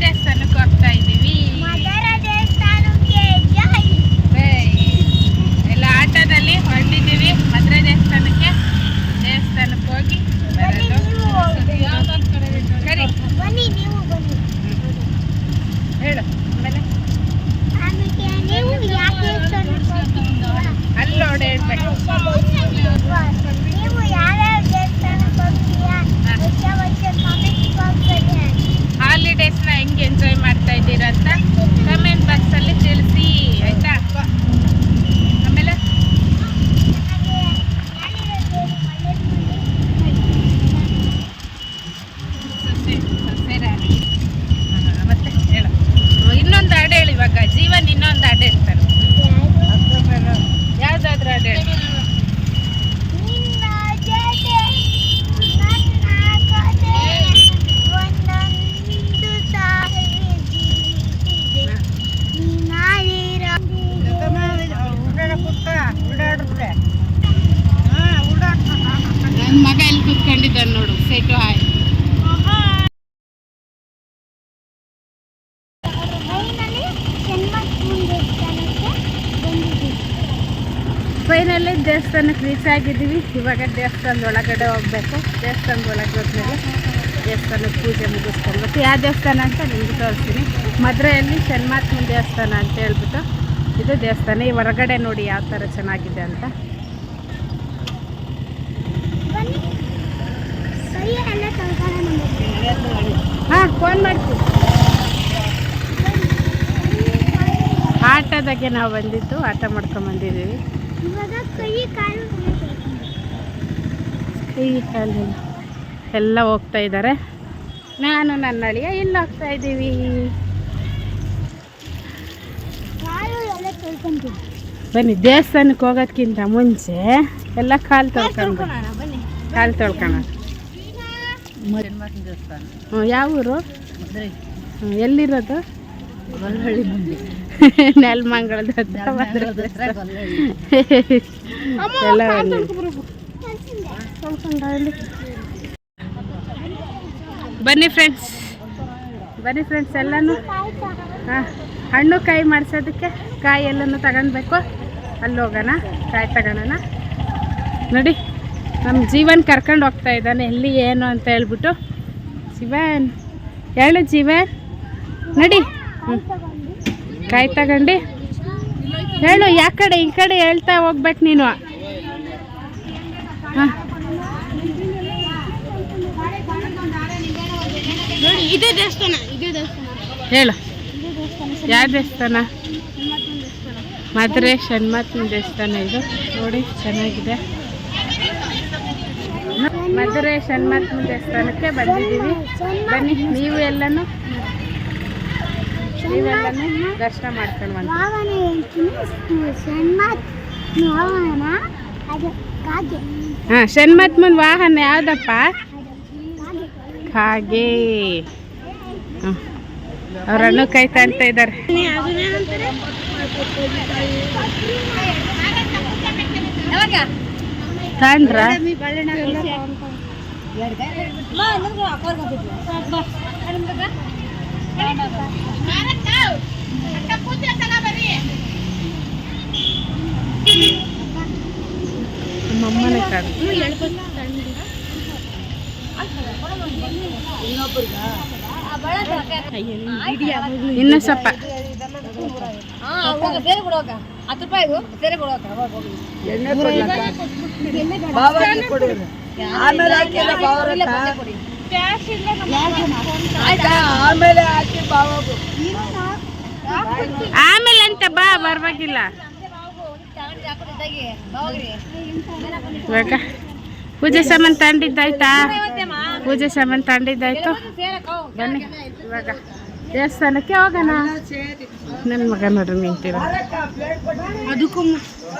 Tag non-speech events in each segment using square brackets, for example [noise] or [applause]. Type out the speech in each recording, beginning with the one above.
ದೇವಸ್ಥಾನಕ್ಕೆ ಹೋಗ್ತಾ ಇದ್ದೀವಿ. ಎಲ್ಲ ಆಟೋದಲ್ಲಿ ಹೊರಟಿದ್ದೀವಿ. ಮದುವೆ ದೇವಸ್ಥಾನಕ್ಕೆ ದೇವಸ್ಥಾನಕ್ಕೆ ಹೋಗಿ ಹೇಳು? ಅಲ್ಲಿ ನೋಡಿ ಹೇಳ್ಬೇಕು ಎಂಜಾಯ್ ರೀಚ್ ಆಗಿದ್ದೀವಿ ಇವಾಗ ದೇವಸ್ಥಾನದ ಒಳಗಡೆ ಹೋಗ್ಬೇಕು. ದೇವಸ್ಥಾನದ ಒಳಗಡೆ ಹೋದ್ಮೇಲೆ ದೇವಸ್ಥಾನದ ಪೂಜೆ ಮುಗಿಸ್ಕೊಂಡು ಮತ್ತು ಯಾವ ದೇವಸ್ಥಾನ ಅಂತ ನಿಮ್ಗೆ ತೋರಿಸ್ತೀನಿ. ಮದುರೆಯಲ್ಲಿ ಶನ್ಮಾತ್ಮ ದೇವಸ್ಥಾನ ಅಂತ ಹೇಳ್ಬಿಟ್ಟು ಇದು ದೇವಸ್ಥಾನ. ಈ ಹೊರಗಡೆ ನೋಡಿ ಯಾವ ಥರ ಚೆನ್ನಾಗಿದೆ ಅಂತ. ಹಾಂ ಫೋನ್ ಮಾಡ್ತೀವಿ ಆಟೋದಾಗೆ ನಾವು ಬಂದಿದ್ದು, ಆಟ ಮಾಡ್ಕೊಂಡು ಬಂದಿದ್ದೀವಿ. ಇವಾಗ ಕೈ ಕಾಲು ಕೈ ಕಾಲು ಎಲ್ಲ ಹೋಗ್ತಾ ಇದ್ದಾರೆ. ನಾನು ನನ್ನ ಅಳಿಯ ಇಲ್ಲಿ ಹೋಗ್ತಾ ಇದ್ದೀವಿ? ಕಾಲು ಎಲ್ಲ ತೊಳ್ಕೊಂತೀವಿ ಬನ್ನಿ ದೇವಸ್ಥಾನಕ್ಕೆ ಹೋಗೋದ್ಕಿಂತ ಮುಂಚೆ ಎಲ್ಲ ಕಾಲು ತೊಳ್ಕೊಂಡು ಬನ್ನಿ. ಕಾಲು ತೊಳ್ಕೊಳ ದೇವಸ್ಥಾನ. ಹ್ಞೂ ಯಾವ ಊರು? ಹ್ಞೂ, ಎಲ್ಲಿರೋದು? ಹತ್ರ ಎಲ್ಲ ಬನ್ನಿ ಫ್ರೆಂಡ್ಸ್ ಬನ್ನಿ ಫ್ರೆಂಡ್ಸ್ ಎಲ್ಲನೂ. ಹಾಂ ಹಣ್ಣು ಕಾಯಿ ಮಾಡ್ಸೋದಕ್ಕೆ ಕಾಯಿ ಎಲ್ಲನೂ ತಗೊಂಡ್ಬೇಕು. ಅಲ್ಲಿ ಹೋಗೋಣ ಕಾಯಿ ತಗೊಳ್ಳೋಣ ನೋಡಿ ನಮ್ಮ ಜೀವನ್ ಕರ್ಕೊಂಡು ಹೋಗ್ತಾ ಇದ್ದಾನೆ. ಎಲ್ಲಿ ಏನು ಅಂತ ಹೇಳ್ಬಿಟ್ಟು. ಜೀವನ್ ಹೇಳು ಜೀವನ್. ನಡಿ. ಹ್ಞೂ ಕಾಯಿ ತಗೊಂಡು. ಹೇಳು ಯಾ ಕಡೆ ಈ ಕಡೆ ಹೇಳ್ತಾ ಹೋಗ್ಬೇಕು ನೀನು. ಹಾಂ. ನೋಡಿ ಇದೇ ದೇವಸ್ಥಾನ ಇದೇ ದೇವಸ್ಥಾನ. ಹೇಳು. ಯಾವ ದೇವಸ್ಥಾನ? ಮಧುರೆ ಷಣ್ಮಾತಿನ ದೇವಸ್ಥಾನ ಇದು. ನೋಡಿ ಚೆನ್ನಾಗಿದೆ. ಮಧುರೆ ಷಣ್ಮಾತಿನ ದೇವಸ್ಥಾನಕ್ಕೆ ಬಂದಿದ್ದೀವಿ. ಬನ್ನಿ ನೀವು ಎಲ್ಲನೂ ನೀವೆಲ್ಲನೂ ದರ್ಶನ ಬನ್ನಿ ವಾಹನ ಅದು ಕಾಗೆ ಹಾಂ, ಷಣ್ಮಾತ್ಮನ ವಾಹನ ಯಾವುದಪ್ಪ? ಕಾಗೆ. ಹ್ಮ್. ಅವ್ರ ಹಣ್ಣು ಇದ್ದಾರೆ. ನಮ್ಮಮ್ಮನೇ ಕಾಡು ಇನ್ನೂ ಸ್ವಲ್ಪ ಆಮೇಲೆ ಹಾಕಿ ಎಲ್ಲ ಬಾವರಕ್ಕ. ಆಮೇಲೆ ಹಾಕಿ ಬಾವ ಆಮೇಲೆ ಅಂತ ಬಾ ಬರ್ಬೇಕಿಲ್ಲ ಇವಾಗ ಪೂಜೆ ಸಾಮಾನು ತಂಡಿದ್ದಾಯ್ತಾ ಪೂಜೆ ಸಾಮಾನು ತಂಡಿದ್ದಾಯ್ತು ಬನ್ನಿ. ಇವಾಗ ದೇವಸ್ಥಾನಕ್ಕೆ ಹೋಗೋಣ. ನನ್ನ ಮಗ ನೋಡ್ರಿ ನಿಂತಿರೋ. ಅದಕ್ಕೂ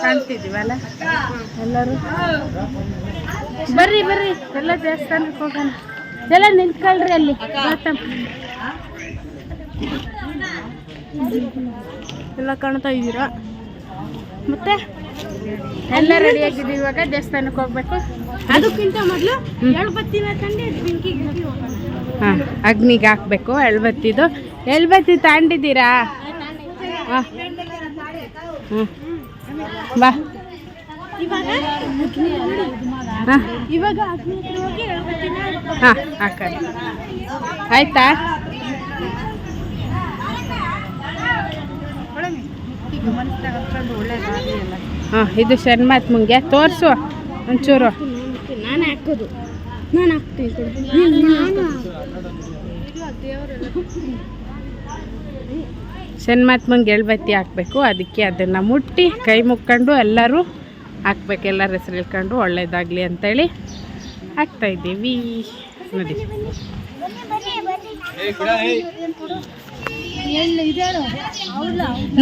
ಕಾಣ್ತಿದ್ದೀವಲ್ಲ? ಎಲ್ಲರೂ? ಬರ್ರಿ ಬರ್ರಿ. ಎಲ್ಲ ದೇವಸ್ಥಾನಕ್ಕೆ ಹೋಗೋಣ. ಎಲ್ಲ ನಿಂತ್ಕೊಳ್ರಿ ಅಲ್ಲಿ. ಎಲ್ಲ ಕಾಣ್ತಾ ಇದ್ದೀರಾ? ಮತ್ತೆ? ಎಲ್ಲ ರೆಡಿ ಆಗಿದ್ದೀವಿ ಇವಾಗ ದೇವಸ್ಥಾನಕ್ಕೆ ಹೋಗ್ಬೇಕು. ಅದಕ್ಕಿಂತ ಮೊದಲು ಎಳ್ಬತ್ತಿನ ತಂದೆ ಹಾಂ ಅಗ್ನಿಗೆ ಹಾಕ್ಬೇಕು ಎಳ್ಬತ್ತಿದು. ಎಳ್ಬತ್ತಿ ತಾಂಡಿದ್ದೀರಾ? ಹಾಂ. ಹ್ಞೂ ಬಾ. ಹಾಂ. ಇವಾಗ ಹಾಂ ಆಯ್ತಾ? ಹಾಂ ಇದು ಶರ್ಮಾತ್ಮಂಗೆ ತೋರಿಸು ಒಂಚೂರು. ನಾನು ಹಾಕೋದು. ನಾನು ಹಾಕ್ತೀನಿ ನಾನು ಶನ್ಮಾತ್ಮಂಗೆ ಎಳ್ಬತ್ತಿ ಹಾಕಬೇಕು. ಅದಕ್ಕೆ ಅದನ್ನು ಮುಟ್ಟಿ ಕೈ ಮುಕ್ಕೊಂಡು ಎಲ್ಲರೂ ಹಾಕ್ಬೇಕು ಎಲ್ಲರ ಹೆಸರು ಹೇಳ್ಕೊಂಡು ಒಳ್ಳೇದಾಗಲಿ ಅಂತೇಳಿ ಹಾಕ್ತಾ ಇದ್ದೀವಿ. ನೋಡಿ.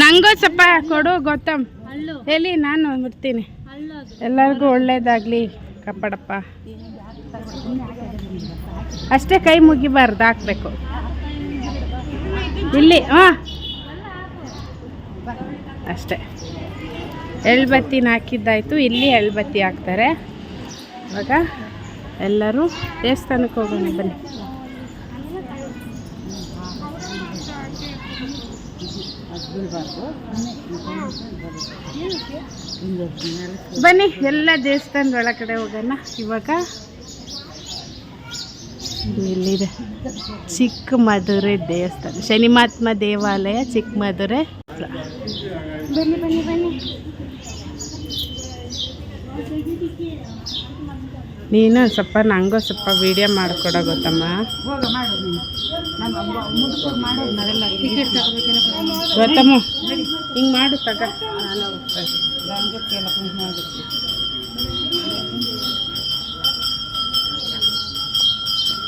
ನಂಗೂ ಸ್ವಲ್ಪ ಕೊಡು ಗೌತಮ್. ಎಲ್ಲಿ ನಾನು ಬಿಡ್ತೀನಿ ಎಲ್ಲರಿಗೂ ಒಳ್ಳೇದಾಗಲಿ, ಕಪ್ಪಡಪ್ಪ. ಅಷ್ಟೇ ಕೈ ಮುಗಿಬಾರ್ದು, ಹಾಕ್ಬೇಕು. ಇಲ್ಲಿ, ಹಾಂ. ಅಷ್ಟೇ. ಎಳ್ಬತ್ತಿನ ಹಾಕಿದ್ದಾಯ್ತು. ಇಲ್ಲಿ ಎಳ್ಬತ್ತಿ ಹಾಕ್ತಾರೆ. ಇವಾಗ ಎಲ್ಲರೂ ದೇವಸ್ಥಾನಕ್ಕೆ ಹೋಗೋಣ, ಬನ್ನಿ. ಬನ್ನಿ, ಎಲ್ಲ ದೇವಸ್ಥಾನದ ಒಳಗಡೆ ಹೋಗೋಣ. ಇವಾಗ ಇಲ್ಲಿದೆ. ಚಿಕ್ಕ ಮಧುರೆ ದೇವಸ್ಥಾನ. ಶನಿಮಾತ್ಮ ದೇವಾಲಯ, ಚಿಕ್ಕ ಮಧುರೆ. ಬನ್ನಿ ಬನ್ನಿ ಬನ್ನಿ. ನೀನು ಸ್ವಲ್ಪ ನಂಗೂ ಸ್ವಲ್ಪ ವಿಡಿಯೋ ಮಾಡಿಕೊಡೋ ಗೊತ್ತಮ್ಮ? ಗೊತ್ತಮ್ಮ? ಹಿಂಗೆ ಮಾಡು ತಗ. ನಾನು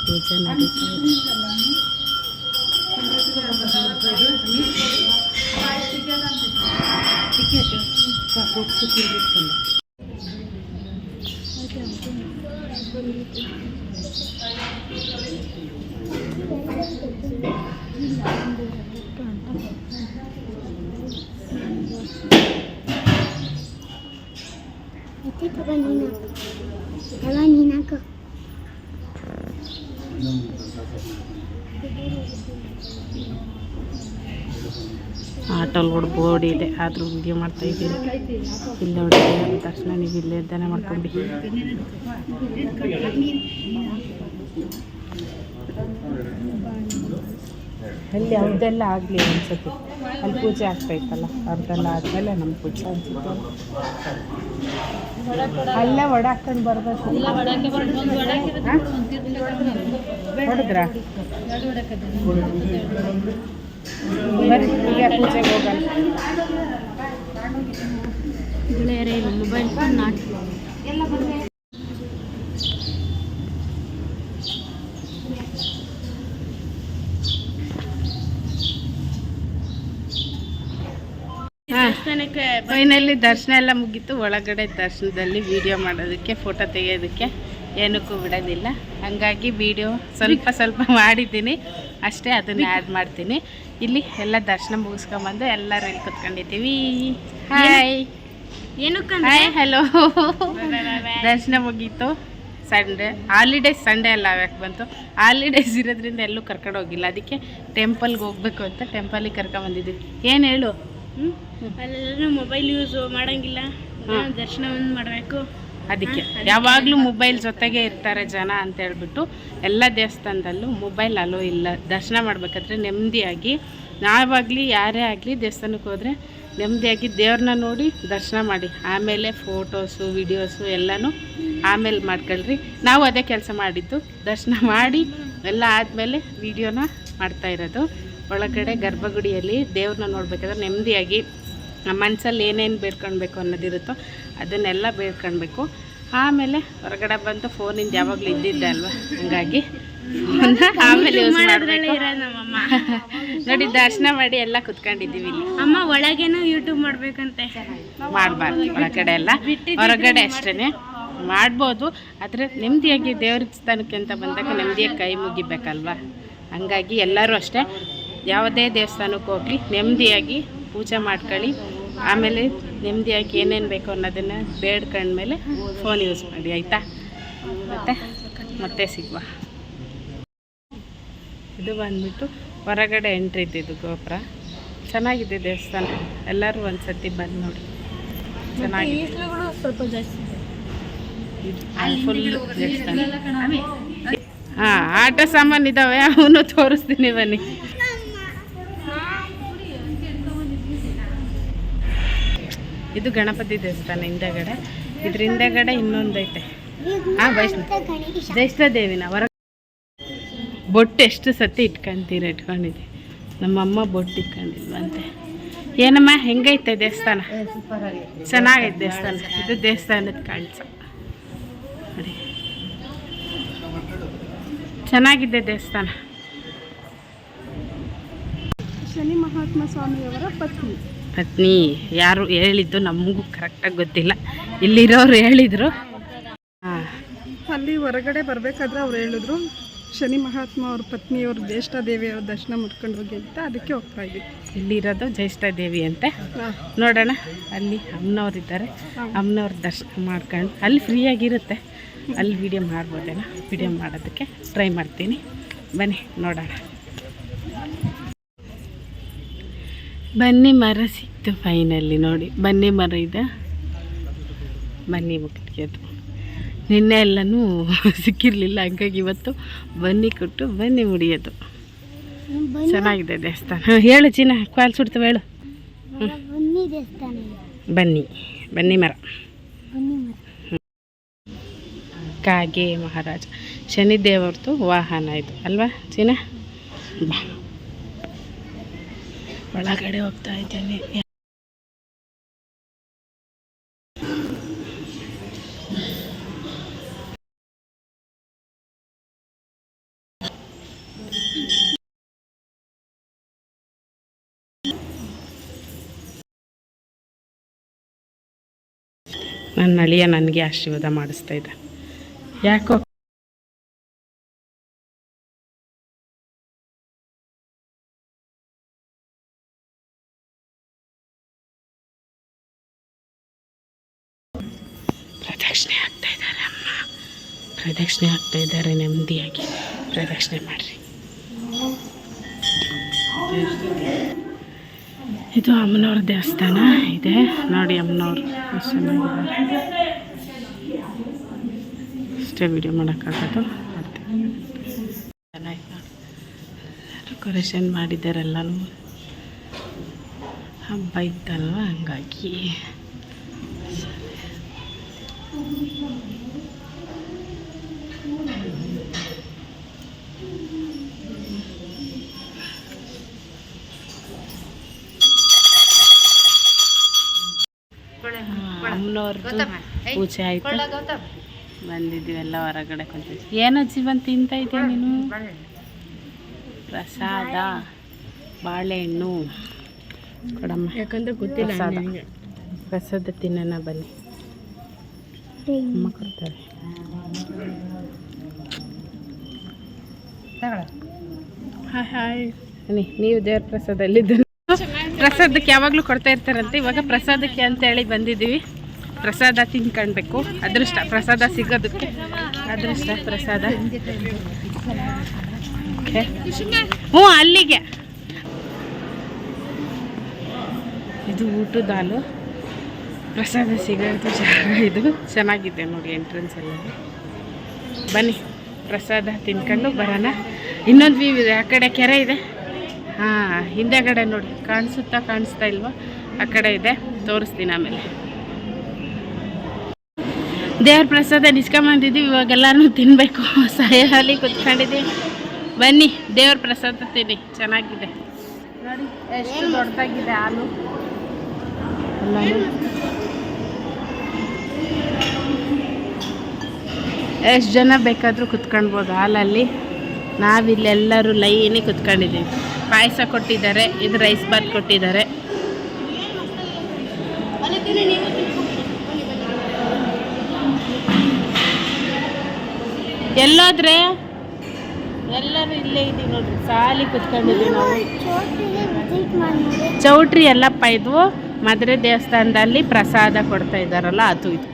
ಪೂಜೆ ನಡೀತಾ ಇದೆ. ಮತ್ತೆ ತಗೋ ನೀನು ತಗೋ ನೀನು ಹಾಕು ಆಟೋಲ್ ನೋಡಿ ಬೋರ್ಡ್ ಇದೆ. ಆದರೂ ವಿಡಿಯೋ ಮಾಡ್ತಾ ಇದ್ದೀನಿ. ಇಲ್ಲ ದೇವ್ರ ದರ್ಶನ ನೀವು ಇಲ್ಲೇ ಇದ್ದಾನೆ ಮಾಡ್ಕೊಂಡು. ಅಲ್ಲಿ ಅವ್ರದ್ದೆಲ್ಲ ಆಗಲಿ ಅನ್ಸುತ್ತೆ ಅಲ್ಲಿ ಪೂಜೆ ಆಗ್ತೈತಲ್ಲ ಅವ್ರದ್ದೆಲ್ಲ ಆದಮೇಲೆ ನಮ್ಮ ಪೂಜೆ ಅನ್ಸುತ್ತೆ ಅಲ್ಲೇ ಒಡ ಹಾಕೊಂಡು ಬರ್ಬೇಕು? ಹೊಡೆದ್ರಾ? ಬರ್ರಿ ಈಗ ಪೂಜೆಗೆ ಹೋಗೋಣ. ಗೆಳೆಯರೇ ಮೊಬೈಲ್ ಫೋನ್ ನಾಟ್. ಫೈನಲಿ ದರ್ಶನ ಎಲ್ಲ ಮುಗೀತು. ಒಳಗಡೆ ದರ್ಶನದಲ್ಲಿ ವಿಡಿಯೋ ಮಾಡೋದಕ್ಕೆ ಫೋಟೋ ತೆಗೆಯೋದಕ್ಕೆ. ಏನಕ್ಕೂ ಬಿಡೋದಿಲ್ಲ. ಹಂಗಾಗಿ ವಿಡಿಯೋ ಸ್ವಲ್ಪ ಸ್ವಲ್ಪ ಮಾಡಿದ್ದೀನಿ. ಅಷ್ಟೇ ಅದನ್ನು ಆ್ಯಡ್ ಮಾಡ್ತೀನಿ. ಇಲ್ಲಿ ಎಲ್ಲ ದರ್ಶನ ಮುಗಿಸ್ಕೊಂಬಂದು ಎಲ್ಲರೂ ಇಲ್ಲಿ ಕುತ್ಕೊಂಡಿದ್ದೀವಿ. ಹಾಯ್ ಏನು ಹಾಯ್ ಹಲೋ ದರ್ಶನ ಮುಗೀತು. ಸಂಡೇ ಹಾಲಿಡೇಸ್ ಸಂಡೇ ಎಲ್ಲ ಯಾಕೆ ಬಂತು? ಹಾಲಿಡೇಸ್ ಇರೋದ್ರಿಂದ ಎಲ್ಲೂ ಕರ್ಕೊಂಡು ಹೋಗಿಲ್ಲ. ಅದಕ್ಕೆ ಟೆಂಪಲ್ಗೆ ಹೋಗ್ಬೇಕು ಅಂತ ಟೆಂಪಲಿಗೆ ಕರ್ಕೊಂಬಂದಿದ್ದೀವಿ ಏನು ಹೇಳು? ಹ್ಞೂ ಅಲ್ಲೆಲ್ಲರೂ ಮೊಬೈಲ್ ಯೂಸ್ ಮಾಡೋಂಗಿಲ್ಲ. ದರ್ಶನವನ್ನು ಮಾಡಬೇಕು. ಅದಕ್ಕೆ. ಯಾವಾಗಲೂ ಮೊಬೈಲ್ ಜೊತೆಗೆ ಇರ್ತಾರೆ ಜನ ಅಂತ ಹೇಳ್ಬಿಟ್ಟು ಎಲ್ಲ ದೇವಸ್ಥಾನದಲ್ಲೂ ಮೊಬೈಲ್ ಅಲೋ ಇಲ್ಲ. ದರ್ಶನ ಮಾಡಬೇಕಾದ್ರೆ ನೆಮ್ಮದಿಯಾಗಿ ನಾವಾಗಲಿ ಯಾರೇ ಆಗಲಿ ದೇವಸ್ಥಾನಕ್ಕೆ ಹೋದರೆ ನೆಮ್ಮದಿಯಾಗಿ ದೇವ್ರನ್ನ ನೋಡಿ ದರ್ಶನ ಮಾಡಿ. ಆಮೇಲೆ ಫೋಟೋಸು ವಿಡಿಯೋಸು ಎಲ್ಲನೂ ಆಮೇಲೆ ಮಾಡ್ಕೊಳ್ರಿ. ನಾವು ಅದೇ ಕೆಲಸ ಮಾಡಿದ್ದು. ದರ್ಶನ ಮಾಡಿ ಎಲ್ಲ ಆದಮೇಲೆ ವಿಡಿಯೋನ ಮಾಡ್ತಾ ಇರೋದು. ಒಳಗಡೆ ಗರ್ಭಗುಡಿಯಲ್ಲಿ ದೇವ್ರನ್ನ ನೋಡಬೇಕಾದ್ರೆ ನೆಮ್ಮದಿಯಾಗಿ ನಮ್ಮ ಮನಸ್ಸಲ್ಲಿ ಏನೇನು ಬೇಡ್ಕೊಳ್ಬೇಕು ಅನ್ನೋದಿರುತ್ತೋ ಅದನ್ನೆಲ್ಲ ಬೇಡ್ಕೊಳ್ಬೇಕು. ಆಮೇಲೆ ಹೊರಗಡೆ ಬಂತು ಫೋನಿಂದ ಯಾವಾಗಲೂ ಇದ್ದಿದ್ದೆ ಅಲ್ವಾ? ಹಂಗಾಗಿ ಆಮೇಲೆ ನೋಡಿ ದರ್ಶನ ಮಾಡಿ ಎಲ್ಲ ಕುತ್ಕೊಂಡಿದ್ದೀವಿ ಇಲ್ಲಿ. ಅಮ್ಮ ಒಳಗೇನೋ ಯೂಟ್ಯೂಬ್ ಮಾಡ್ಬೇಕಂತೆ. ಮಾಡಬಾರ್ದು ಒಳಗಡೆ ಎಲ್ಲ. ಹೊರಗಡೆ ಅಷ್ಟೇ ಮಾಡ್ಬೋದು ಆದರೆ ನೆಮ್ಮದಿಯಾಗಿ ದೇವ್ರ ಸ್ಥಾನಕ್ಕೆ ಅಂತ ಬಂದಾಗ ನೆಮ್ಮದಿಯಾಗಿ ಕೈ ಮುಗಿಬೇಕಲ್ವಾ? ಹಂಗಾಗಿ ಎಲ್ಲರೂ ಅಷ್ಟೇ ಯಾವುದೇ ದೇವಸ್ಥಾನಕ್ಕೆ ಹೋಗಲಿ ನೆಮ್ಮದಿಯಾಗಿ ಪೂಜೆ ಮಾಡ್ಕೊಳ್ಳಿ. ಆಮೇಲೆ ನೆಮ್ಮದಿಯಾಗಿ ಏನೇನು ಬೇಕು ಅನ್ನೋದನ್ನು ಬೇಡ್ಕೊಂಡ್ಮೇಲೆ ಫೋನ್ ಯೂಸ್ ಮಾಡಿ ಆಯಿತಾ? ಮತ್ತೆ ಮತ್ತೆ ಸಿಗುವ. ಇದು ಬಂದ್ಬಿಟ್ಟು ಹೊರಗಡೆ ಎಂಟ್ರಿ ಇದ್ದಿದ್ದು ಗೋಪುರ. ಚೆನ್ನಾಗಿದೆ ದೇವಸ್ಥಾನ. ಎಲ್ಲರೂ ಒಂದ್ಸತಿ ಬಂದು ನೋಡಿ. ಚೆನ್ನಾಗಿ ಈಸ್ಲುಗಳು ಸ್ವಲ್ಪ ಜಾಸ್ತಿ ಫುಲ್ ದೇವಸ್ಥಾನ. ಹಾಂ ಆಟ ಸಾಮಾನು ಇದ್ದಾವೆ ಅವನು ತೋರಿಸ್ತೀನಿ ಬನ್ನಿ. ಇದು ಗಣಪತಿ ದೇವಸ್ಥಾನ ಹಿಂದೆಗಡೆ. ಇದ್ರ ಹಿಂದೆಗಡೆ ಇನ್ನೊಂದೈತೆ ವೈಷ್ಣವ ಗಣೇಶ ಜೈಷ್ಟ ದೇವಿನ ಹೊರ ಬೊಟ್ಟು ಎಷ್ಟು ಸತಿ ಇಟ್ಕೊಂತೀರ ಇಟ್ಕೊಂಡಿದ್ದೆ? ನಮ್ಮಮ್ಮ ಬೊಟ್ಟು ಇಟ್ಕೊಂಡಿಲ್ವಂತೆ. ಏನಮ್ಮ, ಹೆಂಗೈತೆ ದೇವಸ್ಥಾನ? ಚೆನ್ನಾಗೈತೆ ದೇವಸ್ಥಾನ. ಇದು ದೇವಸ್ಥಾನದ ಕಾಣಿಸ. ಚೆನ್ನಾಗಿದೆ ದೇವಸ್ಥಾನ. ಶನಿ ಮಹಾತ್ಮ ಸ್ವಾಮಿಯವರ ಪತ್ನಿ. ಪತ್ನಿ ಯಾರು ಹೇಳಿದ್ದು ನಮಗೂ ಕರೆಕ್ಟಾಗಿ ಗೊತ್ತಿಲ್ಲ. ಇಲ್ಲಿರೋರು ಹೇಳಿದರು. ಹಾಂ. ಅಲ್ಲಿ ಹೊರಗಡೆ ಬರಬೇಕಾದ್ರೆ ಅವ್ರು ಹೇಳಿದ್ರು ಶನಿ ಮಹಾತ್ಮ ಅವ್ರ ಪತ್ನಿಯವ್ರ ಜ್ಯೇಷ್ಠ ದೇವಿಯವ್ರ ದರ್ಶನ ಮಾಡ್ಕೊಂಡು ಹೋಗಿ ಅಂತ ಅದಕ್ಕೆ ಹೋಗ್ತಾ ಇದ್ವಿ. ಇಲ್ಲಿರೋದು ಜ್ಯೇಷ್ಠ ದೇವಿ ಅಂತೆ. ನೋಡೋಣ ಅಲ್ಲಿ ಅಮ್ಮನವ್ರಿದ್ದಾರೆ ಅಮ್ಮನವ್ರ ದರ್ಶನ ಮಾಡ್ಕೊಂಡು ಅಲ್ಲಿ ಫ್ರೀಯಾಗಿರುತ್ತೆ ಅಲ್ಲಿ ವಿಡಿಯೋ ಮಾಡ್ಬೋದೇನೋ ವಿಡಿಯೋ ಮಾಡೋದಕ್ಕೆ ಟ್ರೈ ಮಾಡ್ತೀನಿ. ಬನ್ನಿ ನೋಡೋಣ. ಬನ್ನಿ ಮರ ಸಿಕ್ತು ಫೈನಲ್ಲಿ ನೋಡಿ. ಬನ್ನಿ ಮರ ಇದೆ. ಬನ್ನಿ ಮುಗಿಯೋದು ನಿನ್ನೆ ಎಲ್ಲನೂ [laughs] ಸಿಕ್ಕಿರಲಿಲ್ಲ ಹಂಗಾಗಿ ಇವತ್ತು ಬನ್ನಿ ಕೊಟ್ಟು ಬನ್ನಿ ಮುಡಿಯೋದು. ಚೆನ್ನಾಗಿದೆ ದೇವಸ್ಥಾನ. ಹಾಂ ಹೇಳು ಚಿನ್ನ ಕಾಲು ಸುಡ್ತವೆ ಹೇಳು. ಬನ್ನಿ ದೇವಸ್ಥಾನ. ಬನ್ನಿ ಬನ್ನಿ ಮರ. ಬನ್ನಿ ಮರ. ಕಾಗೆ ಮಹಾರಾಜ. ಶನಿದೇವ್ರದ್ದು ವಾಹನ ಇದು ಅಲ್ವಾ ಚಿನ್ನ ಬಾ. ಒಳಗಡೆ ಹೋಗ್ತಾ ಇದ್ದೇನೆ. ನನ್ನ ಅಳಿಯ ನನಗೆ ಆಶೀರ್ವಾದ ಮಾಡಿಸ್ತಾ ಇದ್ದ ಯಾಕೋ ಪ್ರದಕ್ಷಿಣೆ ಆಗ್ತಾ ಇದ್ದಾರೆ ಅಮ್ಮ. ಪ್ರದಕ್ಷಿಣೆ ಆಗ್ತಾ ಇದ್ದಾರೆ, ನೆಮ್ಮದಿಯಾಗಿ ಪ್ರದಕ್ಷಿಣೆ ಮಾಡಿರಿ. ಇದು ಅಮ್ಮನವ್ರ ದೇವಸ್ಥಾನ ಇದೆ. ನೋಡಿ ಅಮ್ಮನವ್ರು ಚೆನ್ನಾಗಿದ್ದಾರೆ. ಅಷ್ಟೇ ವಿಡಿಯೋ ಮಾಡೋಕ್ಕಾಗೋದು, ಮಾಡ್ತೀನಿ. ನೋಡಿ ಡೆಕೋರೇಷನ್ ಮಾಡಿದ್ದಾರೆ ಎಲ್ಲನೂ. ಹಬ್ಬ ಇತ್ತಲ್ವ, ಹಂಗಾಗಿ. ಪೂಜೆ ಆಯ್ತು. ಬಂದಿದ್ದೀವಿ ಎಲ್ಲ ಹೊರಗಡೆ ಕುಂತಿದ್ವಿ. ಏನೋ ಜೀವನ್ ತಿಂತ ಇದ್ದೀಯ ನೀನು? ಪ್ರಸಾದ ಬಾಳೆಹಣ್ಣು. ಕೊಡಮ್ಮ. ಯಾಕಂದ್ರೆ ಗೊತ್ತಿಲ್ಲ ಪ್ರಸಾದ ತಿನ್ನೋಣ ಬನ್ನಿ. ನೀವು ದೇವ್ರ ಪ್ರಸಾದಲ್ಲಿದ್ದು. ಪ್ರಸಾದಕ್ಕೆ ಯಾವಾಗಲೂ ಕೊಡ್ತಾ ಇರ್ತಾರಂತೆ. ಇವಾಗ ಪ್ರಸಾದಕ್ಕೆ ಅಂತೇಳಿ ಬಂದಿದ್ದೀವಿ. ಪ್ರಸಾದ ತಿನ್ಕೊಳ್ಬೇಕು ಅದೃಷ್ಟ, ಪ್ರಸಾದ ಸಿಗೋದಕ್ಕೆ. ಅದೃಷ್ಟ, ಪ್ರಸಾದ. ಹ್ಞೂ, ಅಲ್ಲಿಗೆ. ಇದು ಊಟದ ಹಾಲು. ಪ್ರಸಾದ ಸಿಗೋದು ಇದು ಚೆನ್ನಾಗಿದೆ ನೋಡಿ ಎಂಟ್ರೆನ್ಸ್ ಎಲ್ಲ ಬನ್ನಿ, ಪ್ರಸಾದ ತಿನ್ಕೊಂಡು ಬರೋಣ. ಇನ್ನೊಂದು ವ್ಯೂ ಇದೆ, ಆ ಕಡೆ ಕೆರೆ ಇದೆ. ಹಾಂ, ಹಿಂದೆಗಡೆ ನೋಡಿ, ಕಾಣಿಸುತ್ತಾ ಕಾಣಿಸ್ತಾ ಇಲ್ವಾ? ಆ ಕಡೆ ಇದೆ, ತೋರಿಸ್ತೀನಿ ಆಮೇಲೆ. ದೇವ್ರ ಪ್ರಸಾದ ನಿಸ್ಕೊಂಬಂದಿದ್ದೀವಿ ಇವಾಗೆಲ್ಲನೂ ತಿನ್ನಬೇಕು ಸಾಯಲ್ಲಿ ಕುತ್ಕೊಂಡಿದ್ದೀವಿ. ಬನ್ನಿ, ದೇವ್ರ ಪ್ರಸಾದ ತಿನ್ನಿ, ಚೆನ್ನಾಗಿದೆ. ನೋಡಿ, ಎಷ್ಟು ದೊಡ್ಡದಾಗಿದೆ ಹಾಲು. ಎಲ್ಲನೂ ಎಷ್ಟು ಜನ ಬೇಕಾದರೂ ಕುತ್ಕೊಳ್ಬೋದು ಹಾಲಲ್ಲಿ. ನಾವಿಲ್ಲೆಲ್ಲರೂ ಲೈನಿಗೆ ಕುತ್ಕೊಂಡಿದ್ದೀವಿ. ಪಾಯಸ ಕೊಟ್ಟಿದ್ದಾರೆ, ಇದು ರೈಸ್ ಬಾತ್ ಕೊಟ್ಟಿದ್ದಾರೆ. ಎಲ್ಲೋದ್ರೆ? ಎಲ್ಲರೂ ಇಲ್ಲೇ ಇದ್ದೀವಿ ನೋಡ್ರಿ ಸಾಲಿ ಕುತ್ಕೊಂಡಿದ್ದೀವಿ ನಾವು. ಚೌಟ್ರಿ ಎಲ್ಲಪ್ಪ ಇದ್ವು ಮದುವೆ ದೇವಸ್ಥಾನದಲ್ಲಿ ಪ್ರಸಾದ ಕೊಡ್ತಾ ಇದ್ದಾರಲ್ಲ, ಅದು ಇದು.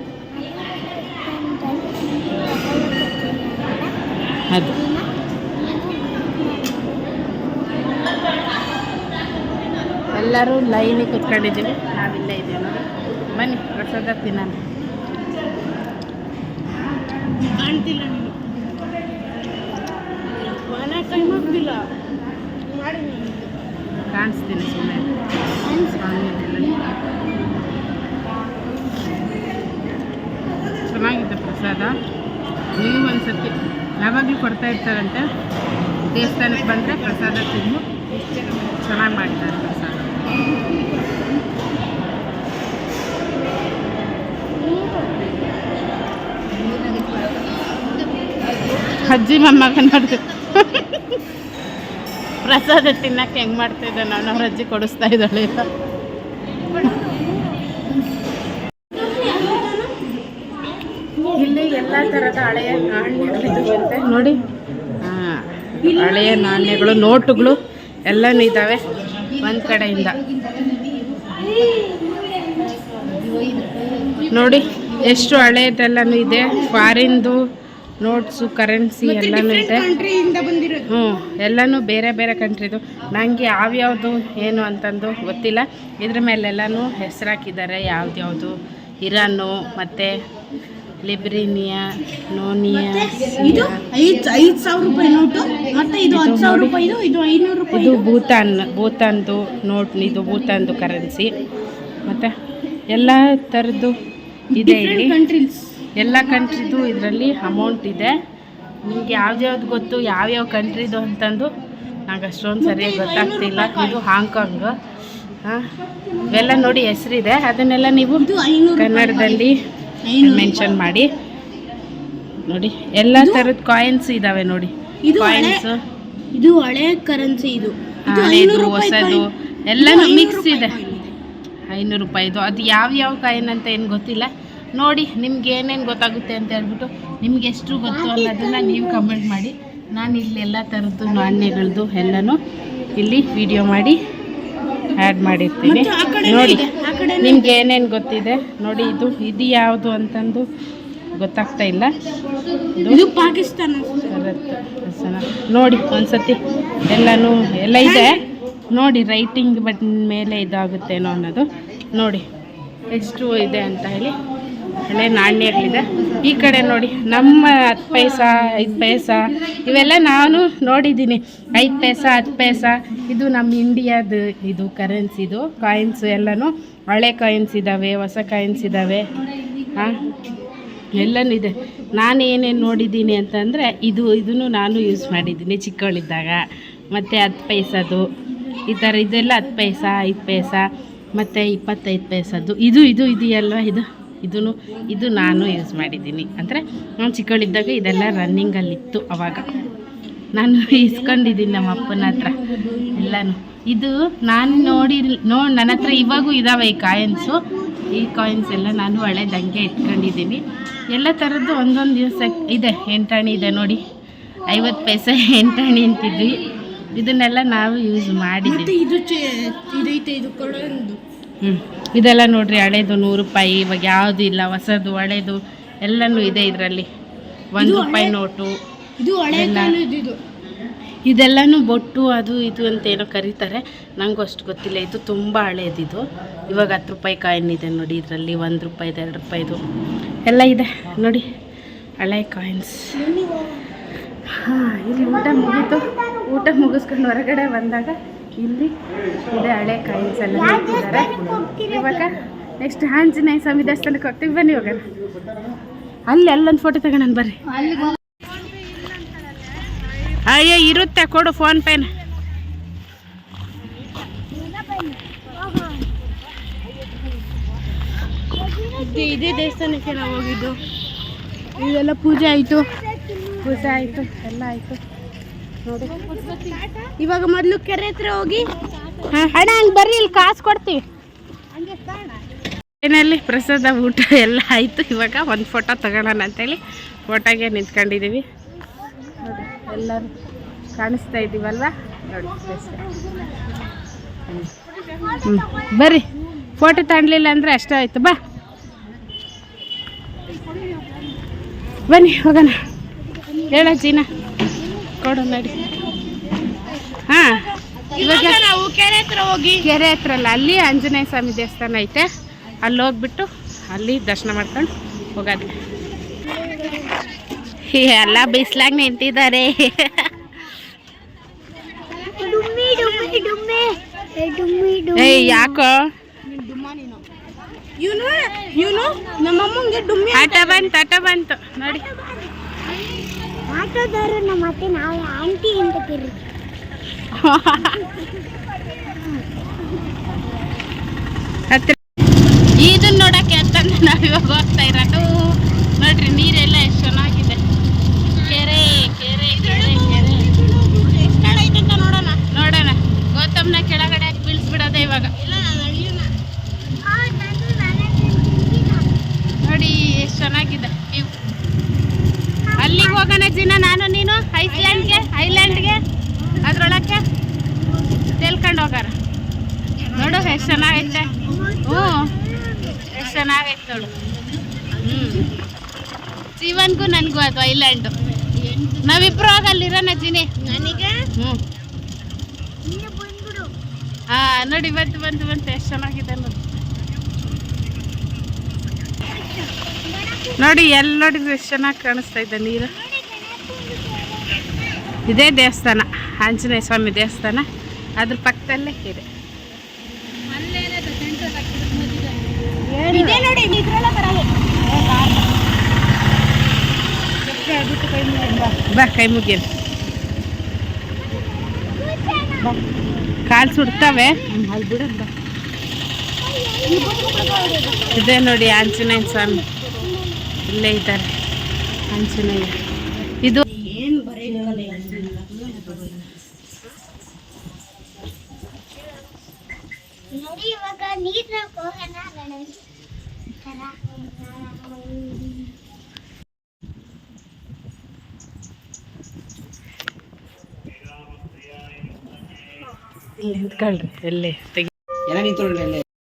ಅದು ಎಲ್ಲರೂ ಲೈನಿಗೆ ಕುತ್ಕೊಂಡಿದ್ದೀವಿ. ನಾವಿಲ್ಲ ಇದ್ದೀವಿ ನೋಡಿ. ಬನ್ನಿ ಪ್ರಸಾದ ತಿನ್ನಿ ಕಾಣ್ತಿಲ್ಲ ಕಾಣಿಸ್ತೀನಿ ಸುಮ್ಮನೆ ಚೆನ್ನಾಗಿದೆ ಪ್ರಸಾದ. ನೀವು ಒಂದ್ಸತಿ ಯಾವಾಗಲೂ ಕೊಡ್ತಾ ಇರ್ತಾರಂತೆ? ದೇವಸ್ಥಾನಕ್ಕೆ ಬಂದರೆ ಪ್ರಸಾದ ತಿಂದು ಚೆನ್ನಾಗಿ ಮಾಡ್ತಾರೆ ಪ್ರಸಾದ. ಅಜ್ಜಿ ಮೊಮ್ಮಗ ನೋಡಿದ್ರು ಪ್ರಸಾದ ತಿನ್ನಕ್ಕೆ ಹೆಂಗೆ ಮಾಡ್ತಾ ಇದ್ದಾನೆ ಅವ್ರ ಅಜ್ಜಿ ಕೊಡಿಸ್ತಾ ಇದ್ದಾಳೆ ಎಲ್ಲ ಥರದ ಹಳೆಯ ನಾಣ್ಯಗಳಿದ್ದಾವಂತೆ ನೋಡಿ. ಹಳೆಯ ನಾಣ್ಯಗಳು ನೋಟುಗಳು ಎಲ್ಲನೂ ಇದ್ದಾವೆ ಒಂದು ಕಡೆಯಿಂದ. ನೋಡಿ ಎಷ್ಟು ಹಳೆಯದೆಲ್ಲನೂ ಇದೆ. ಫಾರಿನ್ದು ನೋಟ್ಸು ಕರೆನ್ಸಿ ಎಲ್ಲನೂ ಇದೆ. ಹ್ಞೂ ಎಲ್ಲನೂ ಬೇರೆ ಬೇರೆ ಕಂಟ್ರಿದು. ನನಗೆ ಯಾವ್ಯಾವುದು ಏನು ಅಂತಂದು ಗೊತ್ತಿಲ್ಲ. ಇದ್ರ ಮೇಲೆಲ್ಲನೂ ಹೆಸರಾಕಿದ್ದಾರೆ. ಯಾವ್ದ್ಯಾವುದು? ಇರಾನು ಮತ್ತು ಲಿಬ್ರಿನಿಯಾ ನೋನಿಯಾ ಇದು ಐದು ಐದು ಸಾವಿರ ರೂಪಾಯಿ ನೋಟು ಮತ್ತೆ ಇದು ಹತ್ತು ಸಾವಿರ ರೂಪಾಯಿದು ಇದು ಐನೂರು ರೂಪಾಯಿ ಇದು ಭೂತಾನ್ ಭೂತಾನ್ದು ನೋಟ್ ಇದು ಭೂತಾನ್ದು ಕರೆನ್ಸಿ. ಮತ್ತು ಎಲ್ಲ ಥರದ್ದು ಇದೆ ಇಲ್ಲಿ. ಕಂಟ್ರೀಸ್ ಎಲ್ಲ ಕಂಟ್ರಿದು ಇದರಲ್ಲಿ ಅಮೌಂಟ್ ಇದೆ. ನಿಮ್ಗೆ ಯಾವ್ದ್ಯಾವ್ದು ಗೊತ್ತು ಯಾವ್ಯಾವ ಕಂಟ್ರಿದು ಅಂತಂದು ನಂಗೆ ಅಷ್ಟೊಂದು ಸರಿಯಾಗಿ ಗೊತ್ತಾಗ್ತಿಲ್ಲ. ಇದು ಹಾಂಗ್ಕಾಂಗ್. ಹಾಂ ಇವೆಲ್ಲ ನೋಡಿ ಹೆಸರಿದೆ. ಅದನ್ನೆಲ್ಲ ನೀವು ಕನ್ನಡದಲ್ಲಿ ಮೆನ್ಷನ್ ಮಾಡಿ. ನೋಡಿ ಎಲ್ಲ ಥರದ ಕಾಯಿನ್ಸ್ ಇದಾವೆ ನೋಡಿ. ಇದು ಕಾಯಿನ್ಸ್ ಇದು ಹಳೆ ಕರೆನ್ಸಿ ಇದು. ಹಳೇದು ಹೊಸದು. ಎಲ್ಲ ಎಲ್ಲನೂ ಮಿಕ್ಸ್ ಇದೆ. ಐನೂರು ರೂಪಾಯಿದು ಅದು ಯಾವ ಯಾವ ಕಾಯಿನ್ ಅಂತ ಏನು ಗೊತ್ತಿಲ್ಲ. ನೋಡಿ ನಿಮ್ಗೆ ಏನೇನು ಗೊತ್ತಾಗುತ್ತೆ ಅಂತ ಹೇಳ್ಬಿಟ್ಟು ನಿಮ್ಗೆ ಎಷ್ಟು ಗೊತ್ತು ಅನ್ನೋದನ್ನ ನೀವು ಕಮೆಂಟ್ ಮಾಡಿ. ನಾನು ಇಲ್ಲಿ ಎಲ್ಲ ಥರದ್ದು ನಾಣ್ಯಗಳದ್ದು ಎಲ್ಲನೂ ಇಲ್ಲಿ ವಿಡಿಯೋ ಮಾಡಿ. ಆ್ಯಡ್ ಮಾಡಿರ್ತೀನಿ. ನೋಡಿ ನಿಮ್ಗೆ ಏನೇನು ಗೊತ್ತಿದೆ? ನೋಡಿ ಇದು ಇದು ಯಾವುದು ಅಂತಂದು ಗೊತ್ತಾಗ್ತಾ ಇಲ್ಲ. ಇದು ಪಾಕಿಸ್ತಾನ. ನೋಡಿ ಒಂದ್ಸತಿ ಎಲ್ಲನೂ ಎಲ್ಲ ಇದೆ. ನೋಡಿ ರೈಟಿಂಗ್ ಬಟ್ ಮೇಲೆ ಇದಾಗುತ್ತೇನೋ ಅನ್ನೋದು. ನೋಡಿ ಎಷ್ಟು ಇದೆ ಅಂತ ಹೇಳಿ. ಹಳೆ ನಾಣ್ಯಗಳಿದೆ ಈ ಕಡೆ ನೋಡಿ, ನಮ್ಮ ಹತ್ತು ಪೈಸ, ಐದು ಪೈಸ, ಇವೆಲ್ಲ ನಾನು ನೋಡಿದ್ದೀನಿ. ಐದು ಪೈಸ, ಹತ್ತು ಪೈಸ. ಇದು ನಮ್ಮ ಇಂಡಿಯಾದ ಇದು ಕರೆನ್ಸಿದು ಕಾಯಿನ್ಸ್ ಎಲ್ಲನೂ. ಹಳೆ ಕಾಯಿನ್ಸ್ ಇದ್ದಾವೆ ಹೊಸ ಕಾಯಿನ್ಸ್ ಇದ್ದಾವೆ ಹಾಂ? ಎಲ್ಲನೂ ಇದೆ. ನಾನು ಏನೇನು ನೋಡಿದ್ದೀನಿ ಅಂತಂದರೆ, ಇದು, ಇದನ್ನು ನಾನು ಯೂಸ್ ಮಾಡಿದ್ದೀನಿ ಚಿಕ್ಕವಳಿದ್ದಾಗ. ಮತ್ತು ಹತ್ತು ಪೈಸದು. ಈ ಥರ ಇದೆಲ್ಲ ಹತ್ತು ಪೈಸ, ಐದು ಪೈಸ, ಮತ್ತು ಇಪ್ಪತ್ತೈದು ಪೈಸದ್ದು ಇದು ಇದು ಇದೆಯಲ್ವ ಇದು? ಇದನ್ನು, ಇದು ನಾನು ಯೂಸ್ ಮಾಡಿದ್ದೀನಿ. ಅಂದರೆ ನಾನು ಚಿಕ್ಕವಳಿದ್ದಾಗ ಇದೆಲ್ಲ ರನ್ನಿಂಗಲ್ಲಿತ್ತು ಅವಾಗ. ನಾನು ಇಸ್ಕೊಂಡಿದ್ದೀನಿ ನಮ್ಮ ಅಪ್ಪನ ಹತ್ರ ಎಲ್ಲನೂ. ಇದು ನಾನು ನೋಡಿ, ನೋ, ನನ್ನ ಹತ್ರ ಇವಾಗೂ ಇದ್ದಾವೆ ಈ ಕಾಯಿನ್ಸು ಈ ಕಾಯಿನ್ಸ್ ಎಲ್ಲ ನಾನು ಹಳೆದಂಗೆ ಇಟ್ಕೊಂಡಿದ್ದೀನಿ. ಎಲ್ಲ ಥರದ್ದು ಒಂದೊಂದು ದಿವಸ ಇದೆ ಎಂಟಾಣಿ ಇದೆ ನೋಡಿ. ಐವತ್ತು ಪೈಸೆ ಎಂಟಾಣಿ ಅಂತಿದ್ವಿ. ಇದನ್ನೆಲ್ಲ ನಾವು ಯೂಸ್ ಮತ್ತೆ ಹ್ಞೂ ಇದೆಲ್ಲ ನೋಡ್ರಿ ಹಳೇದು ನೂರು ರೂಪಾಯಿ ಇವಾಗ ಯಾವುದು ಇಲ್ಲ ಹೊಸದು ಹಳೇದು ಎಲ್ಲನೂ ಇದೆ ಇದರಲ್ಲಿ. ಒಂದು ರೂಪಾಯಿ ನೋಟು. ಎಲ್ಲ. ಇದು. ಇದೆಲ್ಲನೂ ಬೊಟ್ಟು ಅದು ಇದು ಅಂತ ಏನೋ ಕರೀತಾರೆ. ನನಗೂ ಅಷ್ಟು ಗೊತ್ತಿಲ್ಲ. ಇದು ತುಂಬ ಹಳೇದಿದು ಇವಾಗ ಹತ್ತು ರೂಪಾಯಿ ಕಾಯಿನ್ ಇದೆ ನೋಡಿ ಇದರಲ್ಲಿ. ಒಂದು ರೂಪಾಯಿದು ಎರಡು ರೂಪಾಯಿದು ಎಲ್ಲ ಇದೆ. ನೋಡಿ ಹಳೆ ಕಾಯಿನ್ಸ್. ಹಾಂ ಇಲ್ಲಿ ಊಟ ಮುಗೀತು. ಊಟ ಮುಗಿಸ್ಕೊಂಡು ಹೊರಗಡೆ ಬಂದಾಗ ಇಲ್ಲಿ ಇದೆ ಹಳೆ ಕಾಯಿನ್ಸ್ ಎಲ್ಲ ಇವಾಗ ನೆಕ್ಸ್ಟ್ ಆಂಜನೇಯ ಸ್ವಾಮಿ ದೇವಸ್ಥಾನಕ್ಕೆ ಹೋಗ್ತೀವಿ. ಬನ್ನಿ ಇವಾಗ ಅಲ್ಲಿ ಅಲ್ಲೊಂದು ಫೋಟೋ ತಗೋಣ ಬರ್ರಿ. ಅಯ್ಯೋ, ಇರುತ್ತೆ ಕೊಡು ಫೋನ್ ಪೇನ ಇದೇ ದೇವಸ್ಥಾನಕ್ಕೆ ನಾವು ಹೋಗಿದ್ದು. ಇದೆಲ್ಲ ಪೂಜೆ ಆಯಿತು. ಪೂಜೆ ಆಯಿತು. ಎಲ್ಲ ಆಯಿತು. ನೋಡಿ. ಇವಾಗ ಮೊದಲು ಕೆರೆ ಹತ್ರ ಹೋಗಿ. ಅಣ್ಣ ಹಂಗೆ ಬರ್ರಿ ಇಲ್ಲಿ ಕಾಸು ಕೊಡ್ತೀವಿ ಏನಲ್ಲಿ ಪ್ರಸಾದ ಊಟ ಎಲ್ಲ ಆಯಿತು. ಇವಾಗ ಒಂದು ಫೋಟೋ ತಗೊಳ್ಳೋಣ ಅಂತೇಳಿ ಫೋಟೋಗೆ ನಿಂತ್ಕೊಂಡಿದ್ದೀವಿ ನೋಡಿ ಎಲ್ಲರೂ ಕಾಣಿಸ್ತಾ ಇದ್ದೀವಲ್ವ? ನೋಡಿ ಹ್ಞೂ ಬರ್ರಿ. ಫೋಟೋ ತಗೊಳ್ಲಿಲ್ಲ ಅಂದರೆ ಅಷ್ಟೇ ಆಯಿತು. ಬಾ. ಬನ್ನಿ ಹೋಗೋಣ. ಹೇಳ ಜೀನಾ. ನಡಿ. ಹಾಂ ಇವಾಗ ನಾವು ಕೆರೆ ಹತ್ರ ಹೋಗಿ. ಕೆರೆ ಹತ್ರ ಅಲ್ಲ ಅಲ್ಲಿ ಆಂಜನೇಯ ಸ್ವಾಮಿ ದೇವಸ್ಥಾನ ಐತೆ. ಅಲ್ಲಿ ಹೋಗ್ಬಿಟ್ಟು ಅಲ್ಲಿ ದರ್ಶನ ಮಾಡ್ಕೊಂಡು ಹೋಗೋದು. ಎಲ್ಲ ಬಿಸ್ಲಾಗ ನಿಂತಿದ್ದಾರೆ. ಯಾಕೋ? ಇವನು ಇವನು ನಮ್ಮಮ್ಮಂಗೆ ಡುಮ್ಮಿ ಆಟ ಬಂತು ಆಟ ಬಂತು. ನೋಡಿ. ಆಟೋದವರು ನಮ್ಮ ಅತ್ತೆ ನಾವು ಆಂಟಿ ಅಂತ ಹತ್ರ ಇದನ್ನ ನೋಡಕ್ಕೆ ಅಂತ ನಾವಿವಾಗ ಹೋಗ್ತಾ ಇರೋದು. ನೋಡ್ರಿ, ನೀರೆಲ್ಲ ಎಷ್ಟು ಚೆನ್ನಾಗಿದೆ ಕೆರೆ ಕೆರೆ ಕೆರೆ ಕೆರೆ ಎಷ್ಟಾಡೈತಂತ ನೋಡೋಣ ನೋಡೋಣ ಗೌತಮ್ನ ಕೆಳಗಡೆ ಹಾಕಿ ಬೀಳಿಸ್ಬಿಡೋದೆ ಇವಾಗ ನೋಡಿ ಎಷ್ಟು ಚೆನ್ನಾಗಿದೆ view. ಅಲ್ಲಿಗೆ ಹೋಗೋಣ ಜಿನ ನಾನು ನೀನು ಐಸ್ಲ್ಯಾಂಡ್ಗೆ ಐಲ್ಯಾಂಡ್ಗೆ ಅದ್ರೊಳಕ್ಕೆ ತೇಲ್ಕೊಂಡು ಹೋಗಾರ ನೋಡು ಎಷ್ಟು ಚೆನ್ನಾಗೈತೆ ಹ್ಞೂ ಎಷ್ಟು ಚೆನ್ನಾಗೈತೆ ನೋಡು ಹ್ಞೂ ಜೀವನ್ಗೂ ನನಗೂ ಐಲ್ಯಾಂಡು ನಾವಿಬ್ರು ಆಗ ಅಲ್ಲಿರೋಣ ಜಿನಿ ಹಾ ಹ್ಞೂ ಹಾಂ ನೋಡಿ ಬಂತು ಬಂತು ಬಂತು ಎಷ್ಟು ಚೆನ್ನಾಗಿದೆ ನೋಡಿ. ನೋಡಿ ಎಲ್ಲಿ ನೋಡಿದ್ರು ಎಷ್ಟು ಚೆನ್ನಾಗಿ ಕಾಣಿಸ್ತಾ ಇದೆ ನೀರು. ಇದೇ ದೇವಸ್ಥಾನ ಆಂಜನೇಯ ಸ್ವಾಮಿ ದೇವಸ್ಥಾನ. ಅದ್ರ ಪಕ್ಕದಲ್ಲೇ ಇದೆ. ಇದೇ ಬಾ ಕೈ ಮುಗಿಯಲು ಕಾಲು ಸುಡ್ತವೆ. ಇದೇ ನೋಡಿ ಆಂಜನೇಯ ಸ್ವಾಮಿ. ಇಲ್ಲೇ ಇದ್ದಾರೆ. ಆಂಜನೇಯ. ಇಲ್ಲಿ ಎಲ್ಲಿ? ತೆಗಿ ನಿಂತು ನಿಂತ್ಕೊಂಡ್ರೆ